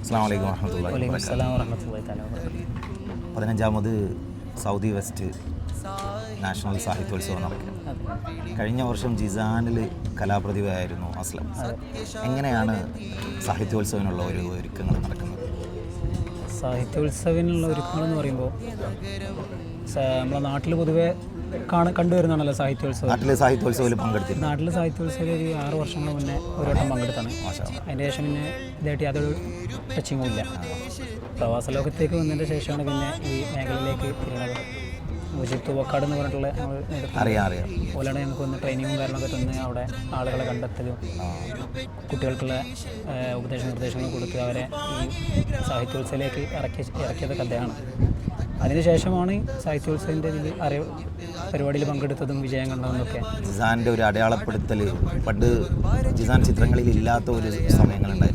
അസ്സാം വലൈക്കും വബറകാതുഹു. പതിനഞ്ചാമത് സൗദി വെസ്റ്റ് നാഷണൽ സാഹിത്യോത്സവം. നടക്കും കഴിഞ്ഞ വർഷം ജിസാനിൽ കലാപ്രതിഭയായിരുന്നു അസ്ലം. എങ്ങനെയാണ് സാഹിത്യോത്സവനുള്ള ഒരു ഒരുക്കങ്ങൾ നടക്കുന്നത്? സാഹിത്യോത്സവനുള്ള ഒരുക്കങ്ങൾ എന്ന് പറയുമ്പോൾ നമ്മളെ നാട്ടിൽ പൊതുവെ കാണ കണ്ടുവരുന്നതാണല്ലോ സാഹിത്യോത്സവം. നാട്ടിലെ സാഹിത്യോത്സവത്തിൽ പങ്കെടുത്തിരുന്നു നാട്ടിലെ സാഹിത്യോത്സവം ഒരു ആറ് വർഷങ്ങൾ മുന്നേ ഒരു വട്ടം പങ്കെടുത്താണ്. അതിന്റെ ശേഷം പിന്നെ ഇതായിട്ട് യാതൊരു ടച്ചിങ്ങും ഇല്ല. പ്രവാസ ലോകത്തേക്ക് വന്നതിന്റെ ശേഷമാണ് പിന്നെ ഈ മേഖലയിലേക്ക് തിരിഞ്ഞത് മുജിബ് തുവക്കാട് എന്ന് പറഞ്ഞിട്ടുള്ള അറിയാം അറിയാം. ഓലാണ് ഞങ്ങൾക്ക് വന്ന് ട്രെയിനിങ്ങും കാര്യങ്ങളൊക്കെ തന്ന് അവിടെ ആളുകളെ കണ്ടെത്തലും കുട്ടികൾക്കുള്ള ഉപദേശ നിർദ്ദേശങ്ങൾ കൊടുത്ത് അവരെ ഈ സാഹിത്യോത്സവത്തിലേക്ക് ഇറക്കി ഇറക്കിയതൊക്കെ അദ്ദേഹമാണ് അതിനുശേഷമാണ് സാഹിത്യോത്സവത്തിന്റെ ഇതിൽ അറിവ് പരിപാടിയിൽ പങ്കെടുത്തതും വിജയം കണ്ടതെന്നൊക്കെ ജിസാന്റെ ഒരു അടയാളപ്പെടുത്തൽ പണ്ട് ജിസാൻ ചിത്രങ്ങളിൽ ഇല്ലാത്ത ഒരു സമയങ്ങളുണ്ടായിരുന്നു.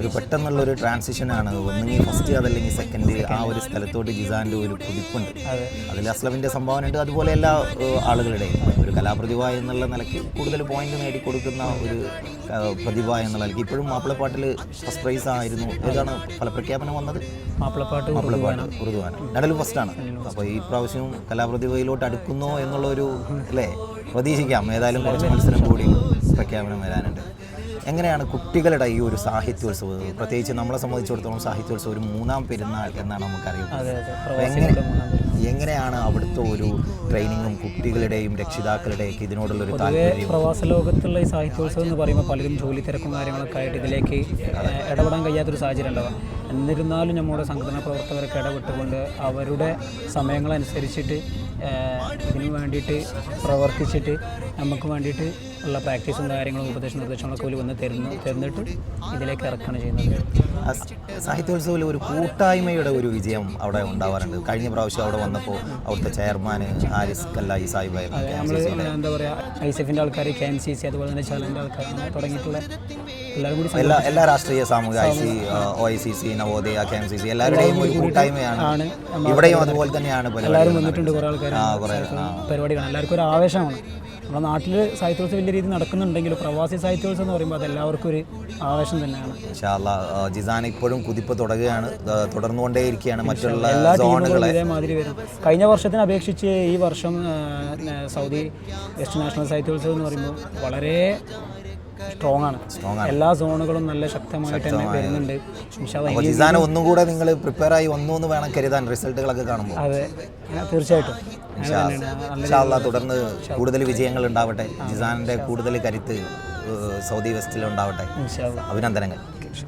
ഒരു പെട്ടെന്നുള്ള ഒരു ട്രാൻസിഷനാണ്. ഒന്നുകിൽ ഫസ്റ്റ് അതല്ലെങ്കിൽ സെക്കൻഡ് ആ ഒരു സ്ഥലത്തോട്ട് ജിസാന്റെ ഒരു കുതിപ്പുണ്ട് അതെ. അതിൽ അസ്ലമിന്റെ സംഭാവന ഉണ്ട് അതുപോലെ എല്ലാ ആളുകളുടെയും ഒരു കലാപ്രതിഭ എന്നുള്ള നിലയ്ക്ക് കൂടുതൽ പോയിന്റ് നേടിക്കൊടുക്കുന്ന ഒരു പ്രതിഭ എന്നുള്ള നിലയ്ക്ക് ഇപ്പോഴും മാപ്പിളപ്പാട്ടിൽ ഫസ്റ്റ് പ്രൈസ് ആയിരുന്നു. ഏതാണ് ഫലപ്രഖ്യാപനം വന്നത്? മാപ്പിളപ്പാട്ട് മാപ്പിളപ്പാട്ട് ഉറുദുവാണ് രണ്ടിലും ഫസ്റ്റാണ് അപ്പോൾ ഈ പ്രാവശ്യം കലാപ്രതിഭയിലോട്ട് അടുക്കുന്നോ എന്നുള്ളൊരു അല്ലേ? പ്രതീക്ഷിക്കാം. ഏതായാലും കുറച്ച് മത്സരം കൂടി പ്രഖ്യാപനം വരാനുണ്ട്. എങ്ങനെയാണ് കുട്ടികളുടെ ഈ ഒരു സാഹിത്യോത്സവം? പ്രത്യേകിച്ച് നമ്മളെ സംബന്ധിച്ചിടത്തോളം സാഹിത്യോത്സവം ഒരു മൂന്നാം പെരുന്നാൾ എന്നാണ് നമുക്കറിയുന്നത്. എങ്ങനെ എങ്ങനെയാണ് അവിടുത്തെ ഒരു ട്രെയിനിങ്ങും കുട്ടികളുടെയും രക്ഷിതാക്കളുടെയൊക്കെ ഇതിനോടുള്ള ഒരു താല്പര്യം? പ്രവാസ ലോകത്തുള്ള ഈ സാഹിത്യോത്സവം എന്ന് പറയുമ്പോൾ പലരും ജോലി തിരക്കും കാര്യങ്ങളൊക്കെ ആയിട്ട് ഇതിലേക്ക് ഇടപെടാൻ കഴിയാത്തൊരു സാഹചര്യം ഉണ്ടാവാം. എന്നിരുന്നാലും നമ്മുടെ സംഘടനാ പ്രവർത്തകരൊക്കെ ഇടപെട്ടുകൊണ്ട് അവരുടെ സമയങ്ങളനുസരിച്ചിട്ട് ഇതിനു വേണ്ടിയിട്ട് പ്രവർത്തിച്ചിട്ട് നമുക്ക് വേണ്ടിയിട്ട് ഉള്ള പ്രാക്ടീസും കാര്യങ്ങളും ഉപദേശ നിർദ്ദേശങ്ങളൊക്കെ ഒരു വന്ന് തരുന്നു തരുന്നിട്ട് ഇതിലേക്ക് ഇറക്കുകയാണ് ചെയ്യുന്നത്. സാഹിത്യോത്സവത്തിൽ ഒരു കൂട്ടായ്മയുടെ ഒരു വിജയം അവിടെ ഉണ്ടാവാറുണ്ട്. കഴിഞ്ഞ പ്രാവശ്യം അവിടെ വന്നപ്പോൾ അവിടുത്തെ ചെയർമാൻ ഹാരിസ് കല്ലായി സാഹിബായിരുന്നു എന്താ പറയുക ഐ സെഫിന്റെ ആൾക്കാർ കെ എം സി സി അതുപോലെ തന്നെ ചാലന്റെ ആൾക്കാർ തുടങ്ങിയിട്ടുള്ള എല്ലാ എല്ലാ രാഷ്ട്രീയ സാമൂഹിക I C O I C C Navodaya K M C C എല്ലാവരുടെയും ഒരു കൂട്ടായ്മയാണ്. ഇവിടെയും അതുപോലെ തന്നെയാണ് എല്ലാവരും വന്നിട്ടുണ്ട് കുറേ ആൾക്കാർ പരിപാടികൾ എല്ലാവർക്കും ഒരു ആവേശമാണ്. നമ്മുടെ നാട്ടിൽ സാഹിത്യോത്സവം വലിയ രീതിയിൽ നടക്കുന്നുണ്ടെങ്കിലും പ്രവാസി സാഹിത്യോത്സവം എന്ന് പറയുമ്പോൾ അത് എല്ലാവർക്കും ഒരു ആവേശം തന്നെയാണ്. ജിസാൻ ഇപ്പോഴും കുതിപ്പ് തുടരുകയാണ് തുടർന്നുകൊണ്ടേയിരിക്കുകയാണ് മറ്റുള്ള എല്ലാ ടീമുകളും ഇതേമാതിരി വരും. കഴിഞ്ഞ വർഷത്തിനെ അപേക്ഷിച്ച് ഈ വർഷം സൗദി വെസ്റ്റ് നാഷണൽ സാഹിത്യോത്സവം എന്ന് പറയുമ്പോൾ വളരെ സ്ട്രോങ് ആണ്. Strong എല്ലാ സോണുകളും നല്ല ശക്തമായിട്ട് തന്നെ വരുന്നുണ്ട്. അപ്പോൾ ഒന്നും കൂടെ നിങ്ങൾ പ്രിപ്പയർ ആയി വന്നു എന്ന് വേണം കരുതാൻ റിസൾട്ടുകളൊക്കെ കാണുമ്പോൾ. അതെ. തീർച്ചയായിട്ടും. തുടർന്ന് കൂടുതൽ വിജയങ്ങൾ ഉണ്ടാവട്ടെ. ജിസാനിന്റെ കൂടുതൽ കരുത്ത് സൗദി വെസ്റ്റിൽ ഉണ്ടാവട്ടെ. അഭിനന്ദനങ്ങൾ.